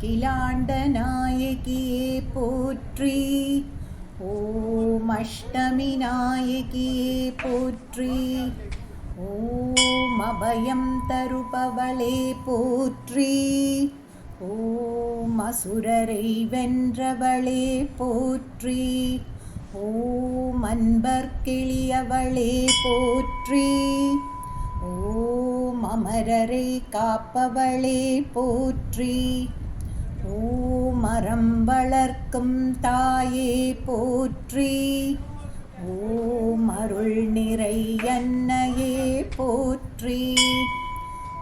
அகிலாண்ட நாயகியே போற்றி. ஓம் அஷ்டமி நாயகியே போற்றி. ஓம் அபயம் தருபவளே போற்றி. ஓம் அசுரரை வென்றவளே போற்றி. ஓம் அன்பர் கிளியவளே போற்றி. ஓம் அமரரை காப்பவளே போற்றி. ஓம் அறம் வளர்க்கும் தாயே போற்றி ஓம் அருள் நிறை அன்னையே போற்றி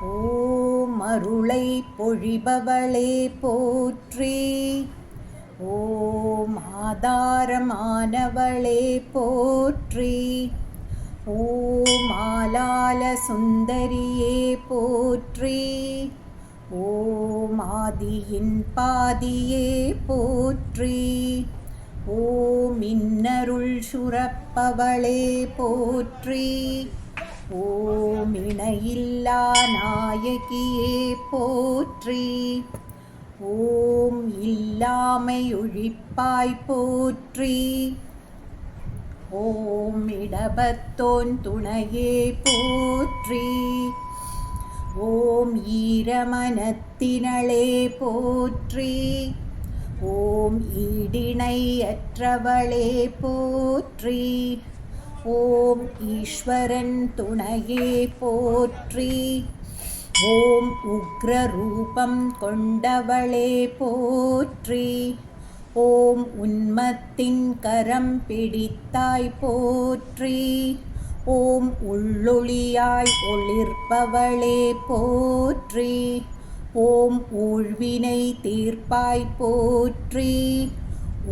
ஓம் அருளை பொழிபவளே போற்றி ஓம் ஆதாரமானவளே போற்றி ஓம் ஆலால சுந்தரியே போற்றி. ஓம் ஆதியின் பாதியே போற்றி. ஓம் இன்னருள் சுரப்பவளே போற்றி. ஓம் இணையில்லா நாயகியே போற்றி. ஓம் இல்லாமை ஒழிப்பாய் போற்றி. ஓம் இடபத்தோன் துணையே போற்றி. ஓம் ஈரமனத்தினளே போற்றி. ஓம் ஈடிணையற்றவளே போற்றி. ஓம் ஈஸ்வரன் துணையே போற்றி. ஓம் உக்ரரூபம் கொண்டவளே போற்றி. ஓம் உன்மத்தின் கரம் பிடித்தாய் போற்றி. ஓம் உள்ளொளியாய் ஒளிர்பவளே போற்றி. ஓம் ஊழ்வினை தீர்ப்பாய் போற்றி.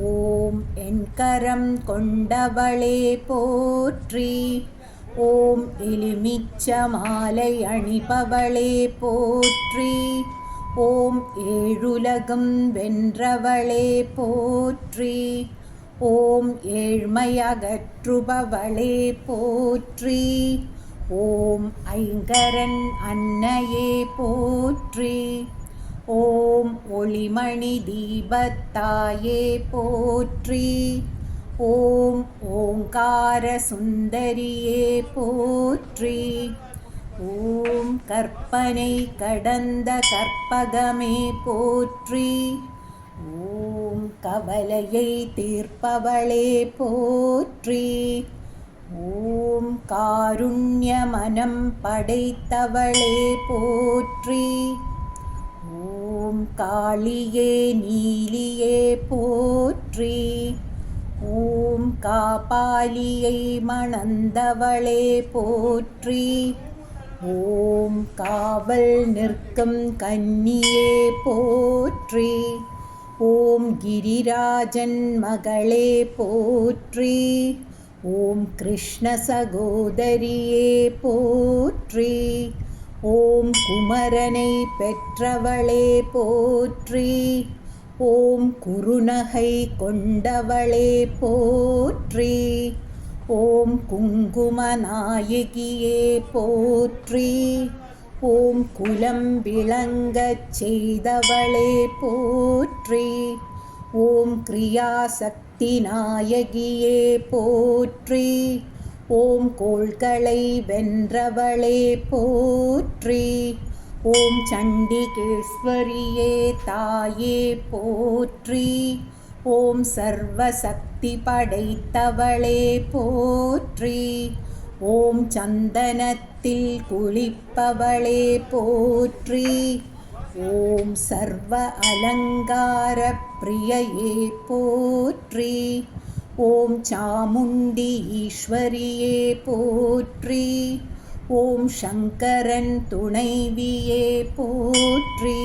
ஓம் என்கரம் கொண்டவளே போற்றி. ஓம் எலுமிச்ச மாலை அணிபவளே போற்றி. ஓம் ஏழுலகம் வென்றவளே போற்றி. ஓம் ஏழ்மையகற்றுபவளே போற்றி. ஓம் ஐங்கரன் அன்னையே போற்றி. ஓம் ஒளிமணி தீபத்தாயே போற்றி. ஓம் ஓங்கார சுந்தரியே போற்றி. ஓம் கற்பனை கடந்த கற்பகமே போற்றி. ஓம் கவலையை தீர்ப்பவளே போற்றி. ஓம் காருண்ய மனம் படைத்தவளே போற்றி. ஓம் காளியே நீலியே போற்றி. ஓம் காபாலியை மணந்தவளே போற்றி. ஓம் காவல் நிற்கும் கன்னியே போற்றி. ஓம் கிரிராஜன் மகளே போற்றி. ஓம் கிருஷ்ண சகோதரியே போற்றி. ஓம் குமரனை பெற்றவளே போற்றி. ஓம் குறுநகை கொண்டவளே போற்றி. ஓம் குங்குமநாயகியே போற்றி. ஓம் குலம் விளங்கச் செய்தவளே போற்றி. ஓம் கிரியாசக்தி நாயகியே போற்றி. ஓம் கோள்களை வென்றவளே போற்றி. ஓம் சண்டிகேஸ்வரியே தாயே போற்றி. ஓம் சர்வசக்தி படைத்தவளே போற்றி. ஓம் சந்தனத்தில் குளிப்பவளே போற்றி. ஓம் சர்வ அலங்கார பிரியையே போற்றி. ஓம் சாமுண்டி ஈஸ்வரியே போற்றி. ஓம் சங்கரன் துணைவியே போற்றி.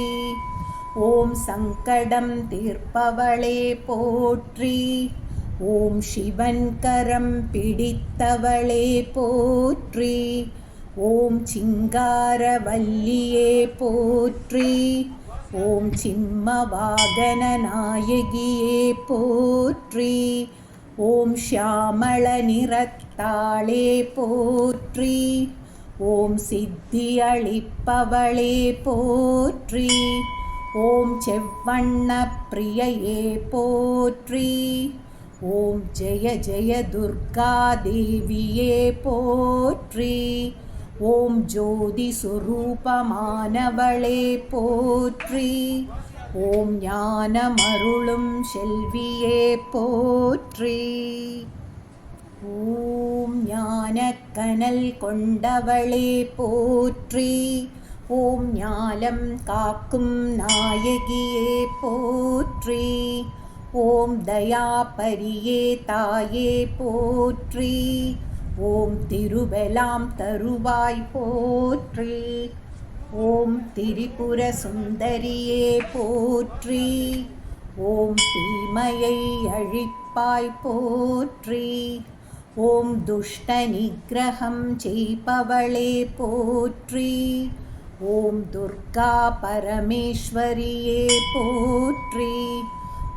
ஓம் சங்கடம் தீர்ப்பவளே போற்றி. ஓம் சிவன் கரம் பிடித்தவளே போற்றி. ஓம் சிங்காரவல்லியே போற்றி. ஓம் சிம்மவாகன நாயகியே போற்றி. ஓம் ஷியாமள நிறத்தாளே போற்றி. ஓம் சித்தி அளிப்பவளே போற்றி. ஓம் செவ்வண்ண பிரியையே போற்றி. ஓம் ஜெய ஜெய துர்கா தேவியே போற்றி. ஓம் ஜோதி சுரூபமானவளே போற்றி. ஓம் ஞானமருளும் செல்வியே போற்றி. ஓம் ஞானக்கனல் கொண்டவளே போற்றி. ஓம் ஞாலம் காக்கும் நாயகியே போற்றி. ஓம் தயாபரியே தாயே போற்றி. ஓம் திருவெலாம் தருவாய் போற்றி. ஓம் திரிபுர சுந்தரியே போற்றி. ஓம் தீமையை அழிப்பாய் போற்றி. ஓம் துஷ்ட நிகிரகம் செய்பவளே போற்றி. ஓம் துர்கா பரமேஸ்வரியே போற்றி.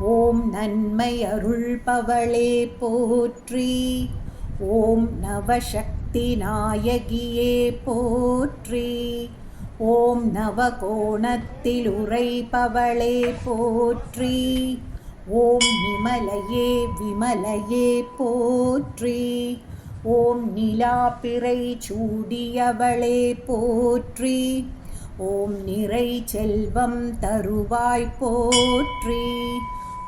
ஓம் நன்மை அருள்பவளே போற்றி. ஓம் நவசக்தி நாயகியே போற்றி. ஓம் நவகோணத்தில் உரைபவளே போற்றி. ஓம் விமலையே விமலையே போற்றி. ஓம் நிலாப்பிறை சூடியவளே போற்றி. ஓம் நிறை செல்வம் தருவாய் போற்றி.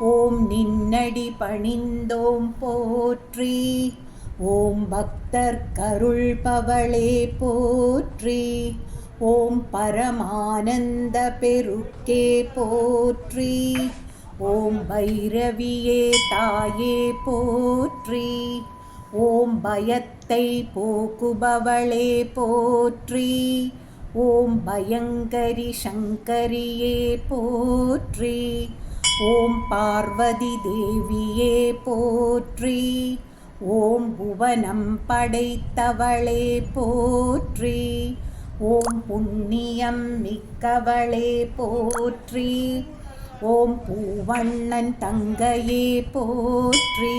ஓம் நின்னடி பணிந்தோம் போற்றி. ஓம் பக்தர் கருள் பவளே போற்றி. ஓம் பரமானந்த பெருக்கே போற்றி. ஓம் பைரவியே தாயே போற்றி. ஓம் பயத்தை போக்குபவளே போற்றி. ஓம் பயங்கரி சங்கரியே போற்றி. ஓம் பார்வதி தேவியே போற்றி. ஓம் புவனம் படைத்தவளே போற்றி. ஓம் புண்ணியம் மிக்கவளே போற்றி. ஓம் பூவண்ணன் தங்கையே போற்றி.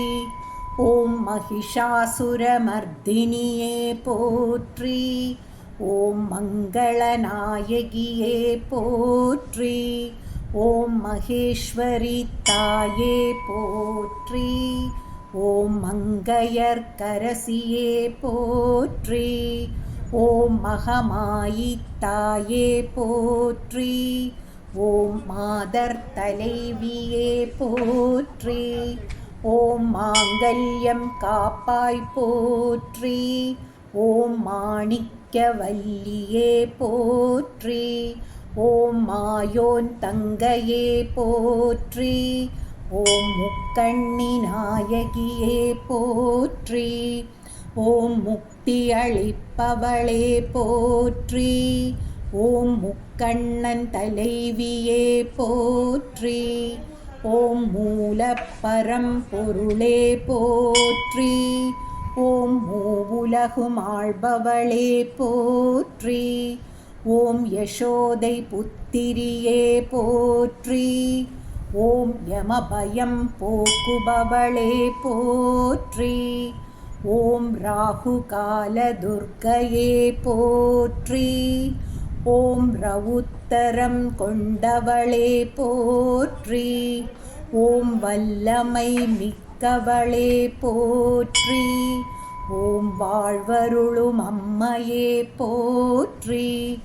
ஓம் மகிஷாசுரமர்தினியே போற்றி. ஓம் மங்களநாயகியே போற்றி. ஓம் மகேஸ்வரி தாயே போற்றி. ஓம் மங்கையர்கரசியே போற்றி. ஓம் மகமாயி தாயே போற்றி. ஓம் மாதர் தலைவியே போற்றி. ஓம் மாங்கல்யம் காப்பாய் போற்றி. ஓம் மாணிக்கவல்லியே போற்றி. ஓம் மாயோன் தங்கையே போற்றி. ஓம் முக்கண்ணி நாயகியே போற்றி. ஓம் முக்தி அளிப்பவளே போற்றி. ஓம் முக்கண்ணன் தலைவியே போற்றி. ஓம் மூலப்பரம் பொருளே போற்றி. ஓம் மூவுலகும் ஆள்பவளே போற்றி. ஓம் யசோதை புத்திரியே போற்றி. ஓம் யமபயம் போக்குபவளே போற்றி. ஓம் ராகு கால துர்க்கையே போற்றி. ஓம் ரவுத்தரம் கொண்டவளே போற்றி. ஓம் வல்லமை மிக்கவளே போற்றி. ஓம் வாழ்வருளும் அம்மையே போற்றி.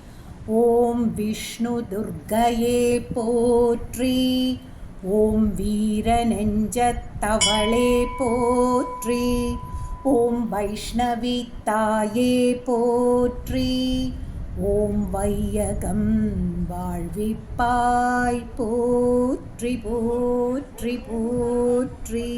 ஓம் விஷ்ணு துர்கையே போற்றி. ஓம் வீர நெஞ்சத்தவளே போற்றி. ஓம் வைஷ்ணவி தாயே போற்றி. ஓம் வையகம் வாழ்விப்பாய் போற்றி போற்றி போற்றி.